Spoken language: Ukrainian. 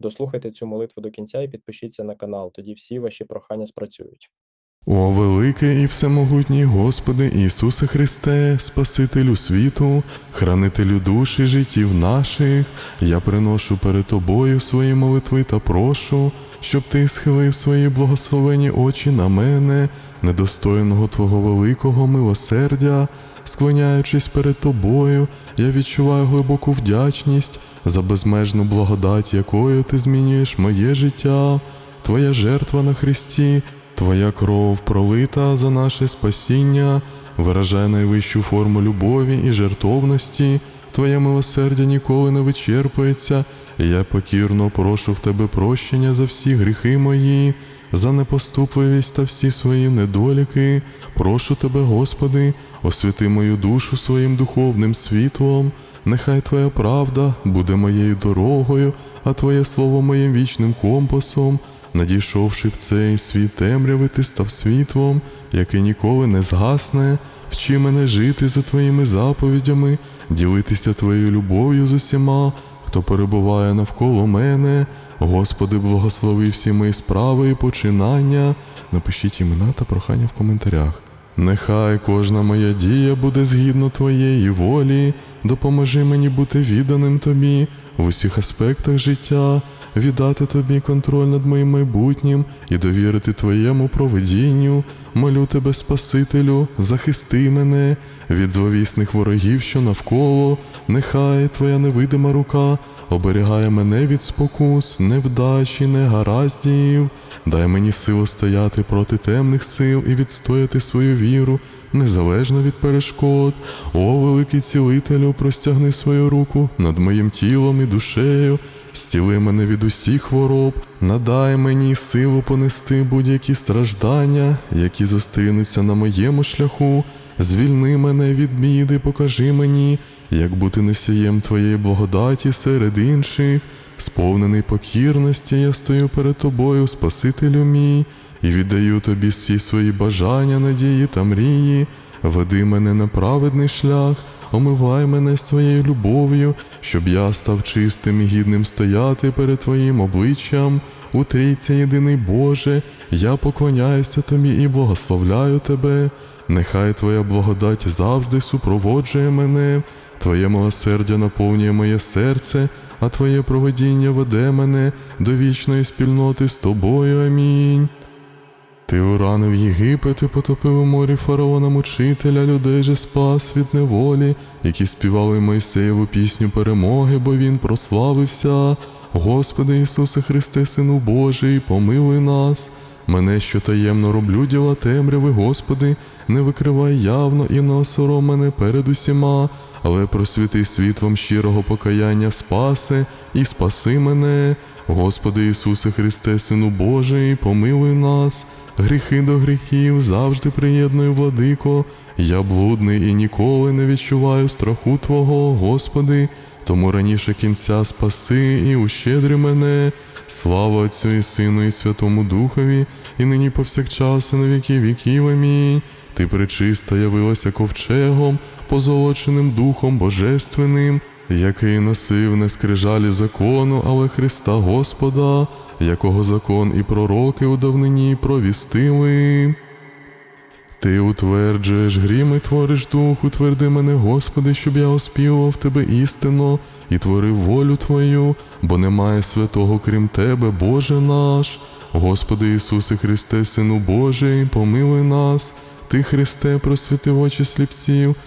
Дослухайте цю молитву до кінця і підпишіться на канал, тоді всі ваші прохання спрацюють. О великий і всемогутній Господи Ісусе Христе, Спасителю світу, хранителю душ і життів наших, я приношу перед Тобою свої молитви та прошу, щоб Ти схилив свої благословені очі на мене, недостойного Твого великого милосердя, склоняючись перед Тобою, я відчуваю глибоку вдячність за безмежну благодать, якою Ти змінюєш моє життя, Твоя жертва на Христі. Твоя кров пролита за наше спасіння, виражає найвищу форму любові і жертовності, Твоє милосердя ніколи не вичерпується, і я покірно прошу в Тебе прощення за всі гріхи мої, за непоступливість та всі свої недоліки. Прошу Тебе, Господи, освяти мою душу своїм духовним світлом, нехай Твоя правда буде моєю дорогою, а Твоє слово моїм вічним компасом. Надійшовши в цей світ темряви, ти став світлом, яке ніколи не згасне, вчи мене жити за твоїми заповідями, ділитися твоєю любов'ю з усіма, хто перебуває навколо мене. Господи, благослови всі мої справи і починання. Напишіть імена та прохання в коментарях. Нехай кожна моя дія буде згідно твоєї волі, допоможи мені бути відданим тобі в усіх аспектах життя віддати тобі контроль над моїм майбутнім і довірити твоєму проведінню. Молю тебе, Спасителю, захисти мене від зловісних ворогів, що навколо, нехай твоя невидима рука оберігає мене від спокус, невдачі, негараздів. Дай мені силу стояти проти темних сил і відстояти свою віру, незалежно від перешкод. О, великий цілителю, простягни свою руку над моїм тілом і душею. Стіли мене від усіх хвороб, надай мені силу понести будь-які страждання, які зустрінуться на моєму шляху. Звільни мене від біди, покажи мені, як бути носієм твоєї благодаті серед інших. Сповнений покірності, я стою перед тобою, Спасителю мій, і віддаю тобі всі свої бажання, надії та мрії. Веди мене на праведний шлях, омивай мене своєю любов'ю, щоб я став чистим і гідним стояти перед Твоїм обличчям. У трійці єдиний Боже, я поклоняюся Тобі і благословляю Тебе. Нехай Твоя благодать завжди супроводжує мене, Твоє милосердя наповнює моє серце, а Твоє проведіння веде мене до вічної спільноти з Тобою. Амінь. Ти уранив Єгипет і потопив у морі фараона мучителя, людей же спас від неволі, які співали Мойсеєву пісню перемоги, бо він прославився. Господи Ісусе Христе, Сину Божий, помилуй нас. Мене, що таємно роблю діла темряви, Господи, не викривай явно і не мене перед усіма, але просвіти світлом щирого покаяння спаси і спаси мене. Господи Ісусе Христе, Сину Божий, помилуй нас. Гріхи до гріхів завжди приєдную, владико. Я блудний і ніколи не відчуваю страху Твого, Господи, тому раніше кінця спаси і ущедри мене. Слава Отцю і Сину, і Святому Духові, і нині повсякчас, і на віки віків. Амінь. Ти пречиста явилася ковчегом, позолоченим Духом Божественним, який носив не скрижалі закону, але Христа Господа, якого закон і пророки у давнині провістили. Ти утверджуєш грім і твориш дух, утверди мене, Господи, щоб я оспівував Тебе істину і творив волю Твою, бо немає святого крім Тебе, Боже наш. Господи Ісусе Христе, Сину Божий, помилуй нас. Ти, Христе, просвіти очі сліпців,